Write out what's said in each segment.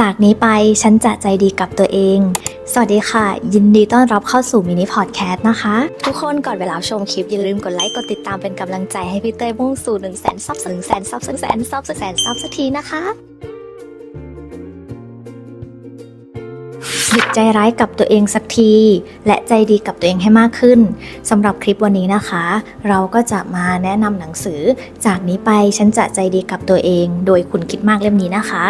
จากนี้ไปฉันจะใจดีกับตัวเอง สวัสดีค่ะ ยินดีต้อนรับเข้าสู่มินิพอดแคสต์นะคะ ทุกคนก่อนเวลาชมคลิป อย่าลืมกดไลค์กดติดตามเป็นกำลังใจให้พี่เต้ยมุ่งสู่1นึ่งแสนซับหนึ่งแสนซับหนึ่งแสนซับหนึ่งแสนซับสักทีนะคะ หยุดใจร้ายกับตัวเองสักที และใจดีกับตัวเองให้มากขึ้นสำหรับคลิปวันนี้นะคะ เราก็จะมาแนะนำหนังสือ จากนี้ไปฉันจะใจดีกับตัวเอง โดยคุณคิดมากเล่มนี้นะคะ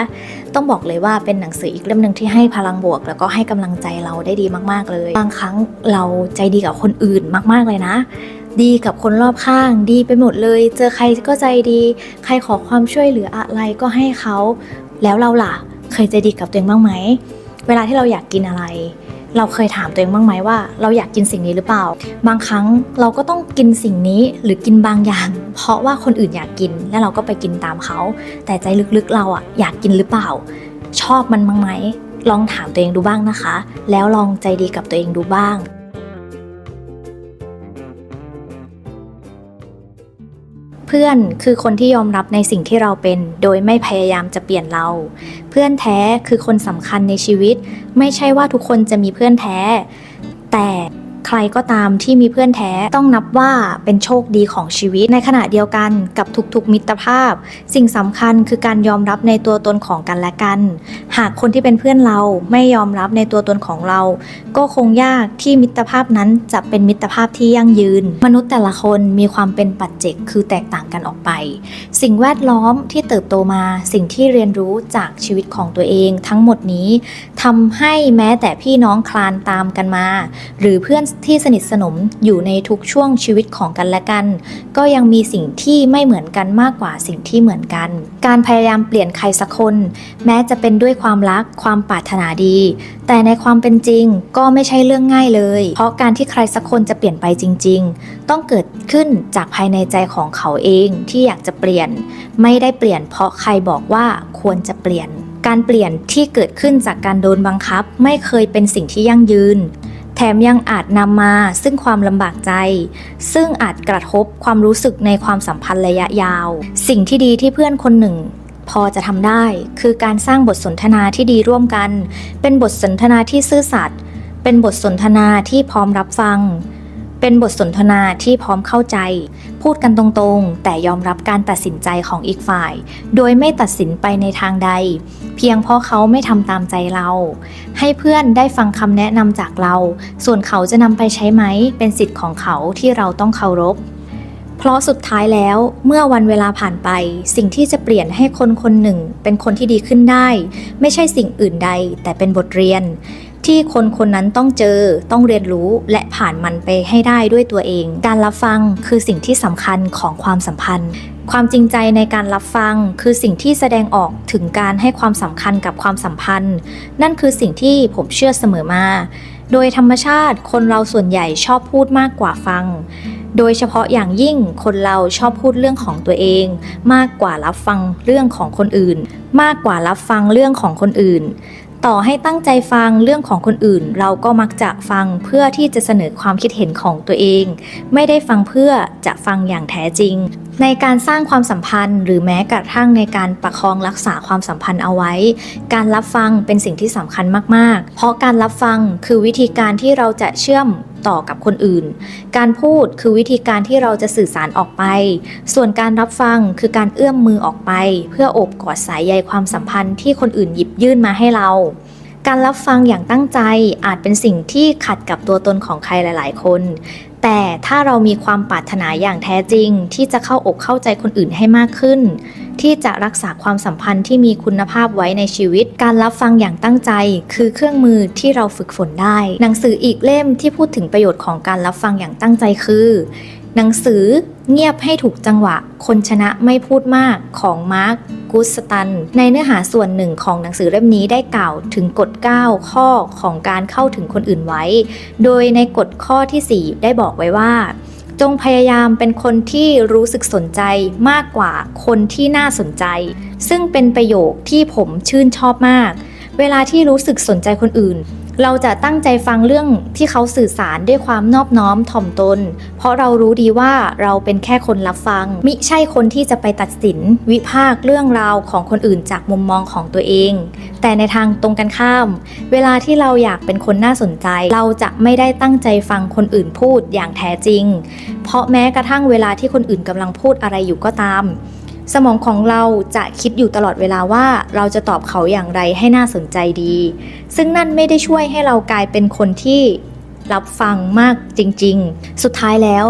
ต้องบอกเลยว่าเป็นหนังสืออีกเล่มหนึ่งที่ให้พลังบวก แล้วก็ให้กำลังใจเราได้ดีมากๆเลย บางครั้งเราใจดีกับคนอื่นมากๆเลยนะดีกับคนรอบข้างดีไปหมดเลย เจอใครก็ใจดี ใครขอความช่วยเหลืออะไรก็ให้เขา แล้วเราล่ะ เคยใจดีกับตัวเองบ้างไหม เวลาที่เราอยากกินอะไร เราเคยถามตัวเองบ้างไหมว่า เราอยากกินสิ่งนี้หรือเปล่า บางครั้งเราก็ต้องกินสิ่งนี้หรือกินบางอย่าง เพราะว่าคนอื่นอยากกินและเราก็ไปกินตามเขา แต่ใจลึกๆเราอะอยากกินหรือเปล่า ชอบมันบ้างไหมลองถามตัวเองดูบ้างนะคะ แล้วลองใจดีกับตัวเองดูบ้าง เพื่อนคือคนที่ยอมรับในสิ่งที่เราเป็น โดยไม่พยายามจะเปลี่ยนเรา เพื่อนแท้คือคนสำคัญในชีวิต ไม่ใช่ว่าทุกคนจะมีเพื่อนแท้ แต่ ใครก็ตามที่มีเพื่อนแท้ต้องนับว่าเป็นโชคดีของชีวิต ในขณะเดียวกันกับทุกๆมิตรภาพ สิ่งสำคัญคือการยอมรับในตัวตนของกันและกัน หากคนที่เป็นเพื่อนเราไม่ยอมรับในตัวตนของเรา ก็คงยากที่มิตรภาพนั้นจะเป็นมิตรภาพที่ยั่งยืน มนุษย์แต่ละคนมีความเป็นปัจเจกคือแตกต่างกันออกไป สิ่งแวดล้อมที่เติบโตมาสิ่งที่เรียนรู้จากชีวิตของตัวเองทั้งหมดนี้ทำให้แม้แต่พี่น้องคลานตามกันมา หรือเพื่อนที่สนิทสนมอยู่ในทุกช่วงชีวิตของกันและกัน ก็ยังมีสิ่งที่ไม่เหมือนกันมากกว่าสิ่งที่เหมือนกัน การพยายามเปลี่ยนใครสักคน แม้จะเป็นด้วยความรักความปรารถนาดี แต่ในความเป็นจริงก็ไม่ใช่เรื่องง่ายเลย เพราะการที่ใครสักคนจะเปลี่ยนไปจริง ๆ ต้องเกิดขึ้นจากภายในใจของเขาเองที่อยากจะเปลี่ยน ไม่ได้เปลี่ยน เพราะใครบอกว่าควรจะเปลี่ยน การเปลี่ยนที่เกิดขึ้นจากการโดนบังคับ ไม่เคยเป็นสิ่งที่ยั่งยืน แถมยังอาจนำมาซึ่งความลำบากใจ ซึ่งอาจกระทบความรู้สึกในความสัมพันธ์ระยะยาว สิ่งที่ดีที่เพื่อนคนหนึ่งพอจะทำได้คือการสร้างบทสนทนาที่ดีร่วมกัน เป็นบทสนทนาที่ซื่อสัตย์เป็นบทสนทนาที่พร้อมรับฟัง เป็นบทสนทนาที่พร้อมเข้าใจ พูดกันตรงๆ แต่ยอมรับการตัดสินใจของอีกฝ่าย โดยไม่ตัดสินไปในทางใด เพียงเพราะเขาไม่ทำตามใจเรา ให้เพื่อนได้ฟังคำแนะนำจากเรา ส่วนเขาจะนำไปใช้ไหม เป็นสิทธิ์ของเขาที่เราต้องเคารพ เพราะสุดท้ายแล้วเมื่อวันเวลาผ่านไป สิ่งที่จะเปลี่ยนให้คนคนหนึ่ง เป็นคนที่ดีขึ้นได้ ไม่ใช่สิ่งอื่นใด แต่เป็นบทเรียน ที่คนคนนั้นต้องเจอ ต้องเรียนรู้และผ่านมันไปให้ได้ด้วยตัวเอง การรับฟังคือสิ่งที่สำคัญของความสัมพันธ์ความจริงใจในการรับฟังคือสิ่งที่แสดงออกถึงการให้ความสำคัญกับความสัมพันธ์ นั่นคือสิ่งที่ผมเชื่อเสมอมา โดยธรรมชาติคนเราส่วนใหญ่ชอบพูดมากกว่าฟัง โดยเฉพาะอย่างยิ่งคนเราชอบพูดเรื่องของตัวเอง มากกว่ารับฟังเรื่องของคนอื่น มากกว่ารับฟังเรื่องของคนอื่น ต่อให้ตั้งใจฟังเรื่องของคนอื่น เราก็มักจะฟังเพื่อที่จะเสนอความคิดเห็นของตัวเอง ไม่ได้ฟังเพื่อจะฟังอย่างแท้จริง ในการสร้างความสัมพันธ์ หรือแม้กระทั่งในการประคองรักษาความสัมพันธ์เอาไว้ การรับฟังเป็นสิ่งที่สำคัญมาก ๆ เพราะการรับฟังคือวิธีการที่เราจะเชื่อม ต่อกับคนอื่น การพูดคือวิธีการที่เราจะสื่อสารออกไป ส่วนการรับฟังคือการเอื้อมมือออกไป เพื่อโอบกอดสายใยความสัมพันธ์ที่คนอื่นหยิบยื่นมาให้เรา การรับฟังอย่างตั้งใจอาจเป็นสิ่งที่ขัดกับตัวตนของใครหลาย ๆ คน แต่ถ้าเรามีความปรารถนาอย่างแท้จริง ที่จะเข้าอกเข้าใจคนอื่นให้มากขึ้น ที่จะรักษาความสัมพันธ์ที่มีคุณภาพไว้ในชีวิต การรับฟังอย่างตั้งใจ คือเครื่องมือที่เราฝึกฝนได้ หนังสืออีกเล่มที่พูดถึงประโยชน์ของการรับฟังอย่างตั้งใจคือ หนังสือเงียบให้ถูกจังหวะ คนชนะไม่พูดมากของมาร์คกุสตัน ในเนื้อหาส่วนหนึ่งของหนังสือเล่มนี้ได้กล่าวถึงกฎ 9 ข้อของการเข้าถึงคนอื่นไว้ โดยในกฎข้อทีสี่ 4 ได้บอกไว้ว่า จงพยายามเป็นคนที่รู้สึกสนใจมากกว่าคนที่น่าสนใจ ซึ่งเป็นประโยคที่ผมชื่นชอบมาก เวลาที่รู้สึกสนใจคนอื่น เราจะตั้งใจฟังเรื่องที่เขาสื่อสารด้วยความนอบน้อมถ่อมตน เพราะเรารู้ดีว่าเราเป็นแค่คนรับฟัง มิใช่คนที่จะไปตัดสิน วิพากษ์เรื่องราวของคนอื่นจากมุมมองของตัวเอง แต่ในทางตรงกันข้าม เวลาที่เราอยากเป็นคนน่าสนใจ เราจะไม่ได้ตั้งใจฟังคนอื่นพูดอย่างแท้จริง เพราะแม้กระทั่งเวลาที่คนอื่นกำลังพูดอะไรอยู่ก็ตาม สมองของเราจะคิดอยู่ตลอดเวลาว่าเราจะตอบเขาอย่างไรให้น่าสนใจดี ซึ่งนั่นไม่ได้ช่วยให้เรากลายเป็นคนที่รับฟังมากจริง ๆ สุดท้ายแล้ว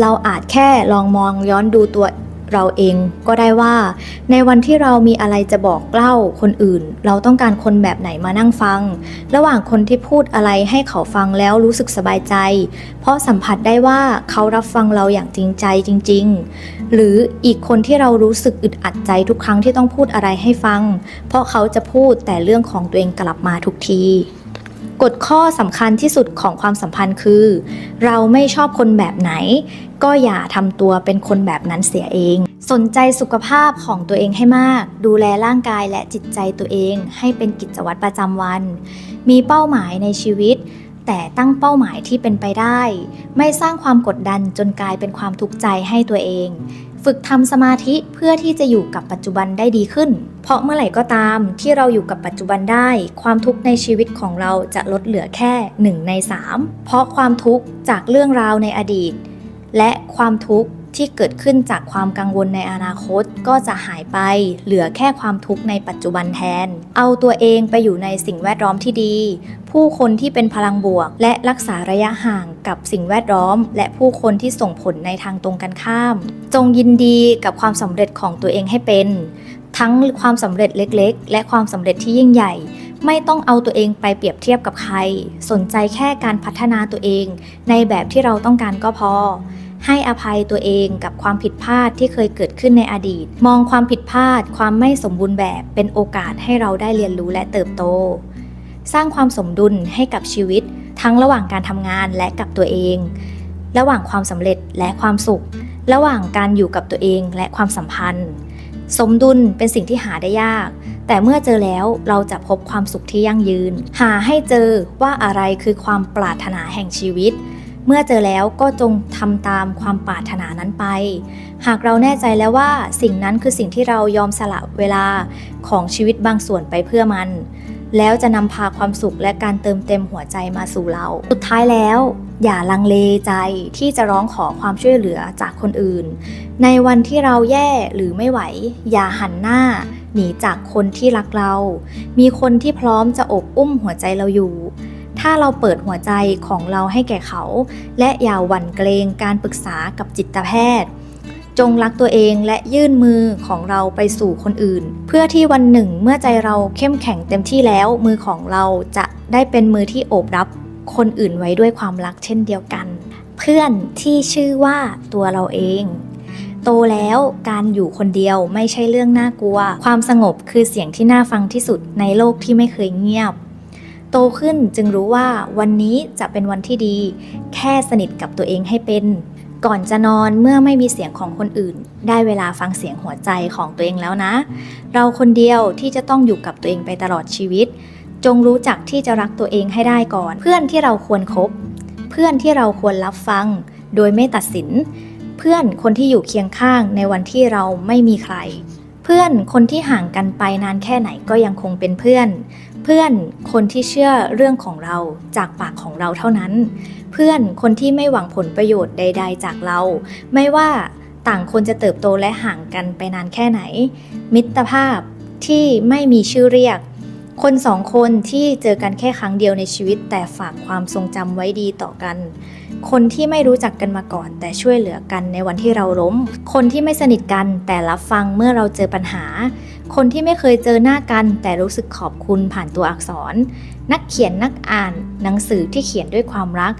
เราอาจแค่ลองมองย้อนดูตัว เราเองก็ได้ว่า ในวันที่เรามีอะไรจะบอกเล่าคนอื่น เราต้องการคนแบบไหนมานั่งฟัง ระหว่างคนที่พูดอะไรให้เขาฟังแล้วรู้สึกสบายใจ เพราะสัมผัสได้ว่าเขารับฟังเราอย่างจริงใจจริง ๆ หรืออีกคนที่เรารู้สึกอึดอัดใจทุกครั้งที่ต้องพูดอะไรให้ฟัง เพราะเขาจะพูดแต่เรื่องของตัวเองกลับมาทุกที กฎข้อสำคัญที่สุดของความสัมพันธ์คือ เราไม่ชอบคนแบบไหน ก็อย่าทำตัวเป็นคนแบบนั้นเสียเอง สนใจสุขภาพของตัวเองให้มาก ดูแลร่างกายและจิตใจตัวเอง ให้เป็นกิจวัตรประจำวัน มีเป้าหมายในชีวิต แต่ตั้งเป้าหมายที่เป็นไปได้ ไม่สร้างความกดดันจนกลายเป็นความทุกข์ใจให้ตัวเอง ฝึกทำสมาธิเพื่อที่จะอยู่กับปัจจุบันได้ดีขึ้น เพราะเมื่อไหร่ก็ตามที่เราอยู่กับปัจจุบันได้ ความทุกข์ในชีวิตของเราจะลดเหลือแค่ 1 ใน 3 เพราะความทุกข์จากเรื่องราวในอดีต และความทุกข์ ที่เกิดขึ้นจากความกังวลในอนาคตก็จะหายไป เหลือแค่ความทุกข์ในปัจจุบันแทน เอาตัวเองไปอยู่ในสิ่งแวดล้อมที่ดี ผู้คนที่เป็นพลังบวก และรักษาระยะห่างกับสิ่งแวดล้อม และผู้คนที่ส่งผลในทางตรงกันข้าม จงยินดีกับความสำเร็จของตัวเองให้เป็น ทั้งความสำเร็จเล็กๆ และความสำเร็จที่ยิ่งใหญ่ไม่ต้องเอาตัวเองไปเปรียบเทียบกับใคร สนใจแค่การพัฒนาตัวเอง ในแบบที่เราต้องการก็พอ ให้อภัยตัวเองกับความผิดพลาดที่เคยเกิดขึ้นในอดีต มองความผิดพลาด ความไม่สมบูรณ์แบบเป็นโอกาสให้เราได้เรียนรู้และเติบโต สร้างความสมดุลให้กับชีวิต ทั้งระหว่างการทำงานและกับตัวเอง ระหว่างความสำเร็จและความสุข ระหว่างการอยู่กับตัวเองและความสัมพันธ์ สมดุลเป็นสิ่งที่หาได้ยากแต่เมื่อเจอแล้วเราจะพบความสุขที่ยั่งยืน หาให้เจอว่าอะไรคือความปรารถนาแห่งชีวิต เมื่อเจอแล้วก็จงทำตามความปรารถนานั้นไป หากเราแน่ใจแล้วว่าสิ่งนั้นคือสิ่งที่เรายอมสละเวลาของชีวิตบางส่วนไปเพื่อมัน แล้วจะนำพาความสุขและการเติมเต็มหัวใจมาสู่เรา สุดท้ายแล้ว อย่าลังเลใจที่จะร้องขอความช่วยเหลือจากคนอื่น ในวันที่เราแย่หรือไม่ไหว อย่าหันหน้าหนีจากคนที่รักเรา มีคนที่พร้อมจะอบอุ้มหัวใจเราอยู่ ถ้าเราเปิดหัวใจของเราให้แก่เขา และอย่าหวั่นเกรงการปรึกษากับจิตแพทย์ จงรักตัวเองและยื่นมือของเราไปสู่คนอื่น เพื่อที่วันหนึ่งเมื่อใจเราเข้มแข็งเต็มที่แล้ว มือของเราจะได้เป็นมือที่โอบรับคนอื่นไว้ด้วยความรักเช่นเดียวกัน เพื่อนที่ชื่อว่าตัวเราเองโตแล้วการอยู่คนเดียวไม่ใช่เรื่องน่ากลัว ความสงบคือเสียงที่น่าฟังที่สุดในโลกที่ไม่เคยเงียบ โตขึ้นจึงรู้ว่าวันนี้จะเป็นวันที่ดี แค่สนิทกับตัวเองให้เป็น ก่อนจะนอนเมื่อไม่มีเสียงของคนอื่น ได้เวลาฟังเสียงหัวใจของตัวเองแล้วนะ เราคนเดียวที่จะต้องอยู่กับตัวเองไปตลอดชีวิต จงรู้จักที่จะรักตัวเองให้ได้ก่อน เพื่อนที่เราควรครบเพื่อนที่เราควรรับฟัง โดยไม่ตัดสิน เพื่อนคนที่อยู่เคียงข้างในวันที่เราไม่มีใคร เพื่อนคนที่ห่างกันไปนานแค่ไหนก็ยังคงเป็นเพื่อน เพื่อนคนที่เชื่อเรื่องของเราจากปากของเราเท่านั้น เพื่อนคนที่ไม่หวังผลประโยชน์ใด ๆ จากเรา ไม่ว่าต่างคนจะเติบโตและห่างกันไปนานแค่ไหน มิตรภาพที่ไม่มีชื่อเรียก คนสองคนที่เจอกันแค่ครั้งเดียวในชีวิต แต่ฝากความทรงจำไว้ดีต่อกัน คนที่ไม่รู้จักกันมาก่อน แต่ช่วยเหลือกันในวันที่เราล้ม คนที่ไม่สนิทกันแต่รับฟังเมื่อเราเจอปัญหา คนที่ไม่เคยเจอหน้ากัน แต่รู้สึกขอบคุณผ่านตัวอักษร นักเขียนนักอ่าน หนังสือที่เขียนด้วยความรัก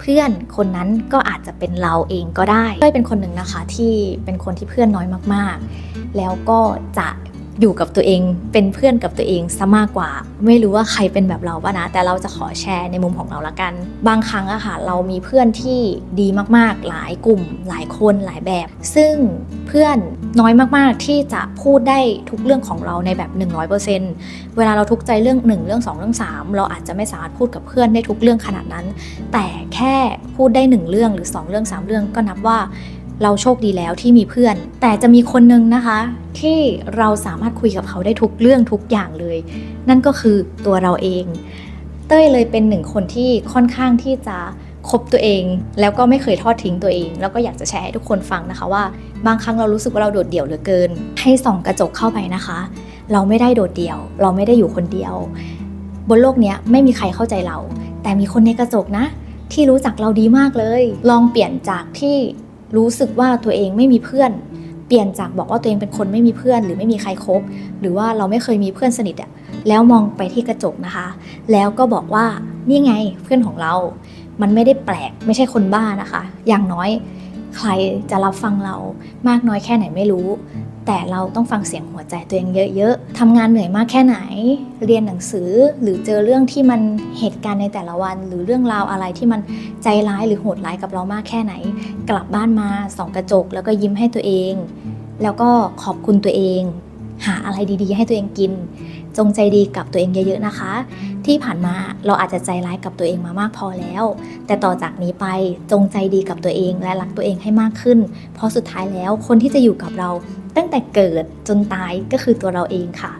เพื่อนคนนั้นก็อาจจะเป็นเราเองก็ได้เต้ยเป็นคนหนึ่งนะคะที่เป็นคนที่เพื่อนน้อยมากๆ แล้วก็จะ อยู่กับตัวเองเป็นเพื่อนกับตัวเองซะมากกว่า ไม่รู้ว่าใครเป็นแบบเราป่ะนะ แต่เราจะขอแชร์ในมุมของเราละกัน บางครั้งอะค่ะเรามีเพื่อนที่ดีมากๆ หลายกลุ่ม หลายคนหลายแบบ ซึ่งเพื่อนน้อยมากๆที่จะพูดได้ทุกเรื่องของเราในแบบ 100%เวลาเราทุกใจเรื่อง 1 เรื่อง 2 เรื่อง 3 เราอาจจะไม่สามารถพูดกับเพื่อนได้ทุกเรื่องขนาดนั้น แต่แค่พูดได้ 1 เรื่องหรือ 2 เรื่อง 3 เรื่องก็นับว่า เราโชคดีแล้วที่มีเพื่อน แต่จะมีคนนึงนะคะ ที่เราสามารถคุยกับเขาได้ทุกเรื่องทุกอย่างเลย นั่นก็คือตัวเราเอง เต้ยเลยเป็นหนึ่งคนที่ค่อนข้างที่จะคบตัวเอง แล้วก็ไม่เคยทอดทิ้งตัวเอง แล้วก็อยากจะแชร์ให้ทุกคนฟังนะคะว่า บางครั้งเรารู้สึกว่าเราโดดเดี่ยวเหลือเกิน ให้ส่องกระจกเข้าไปนะคะ เราไม่ได้โดดเดี่ยว เราไม่ได้อยู่คนเดียว บนโลกนี้ไม่มีใครเข้าใจเรา แต่มีคนในกระจกนะ ที่รู้จักเราดีมากเลย ลองเปลี่ยนจากที่ รู้สึกว่าตัวเองไม่มีเพื่อน เปลี่ยนจากบอกว่าตัวเองเป็นคนไม่มีเพื่อน หรือไม่มีใครคบหรือว่าเราไม่เคยมีเพื่อนสนิทอะแล้วมองไปที่กระจกนะคะ แล้วก็บอกว่านี่ไงเพื่อนของเรา มันไม่ได้แปลกไม่ใช่คนบ้านะคะ อย่างน้อย ใครจะรับฟังเรามากน้อยแค่ไหนไม่รู้ แต่เราต้องฟังเสียงหัวใจตัวเองเยอะๆทำงานเหนื่อยมากแค่ไหน เรียนหนังสือหรือเจอเรื่องที่มันเหตุการณ์ในแต่ละวัน หรือเรื่องราวอะไรที่มันใจร้ายหรือโหดร้ายกับเรามากแค่ไหน กลับบ้านมาส่องกระจก แล้วก็ยิ้มให้ตัวเอง แล้วก็ขอบคุณตัวเอง หาอะไรดีๆ ให้ตัวเองกิน จงใจดีกับตัวเองเยอะๆนะคะ ที่ผ่านมาเราอาจจะใจร้ายกับตัวเองมามากพอแล้ว แต่ต่อจากนี้ไปจงใจดีกับตัวเองและรักตัวเองให้มากขึ้น เพราะสุดท้ายแล้วคนที่จะอยู่กับเรา ตั้งแต่เกิดจนตายก็คือตัวเราเองค่ะ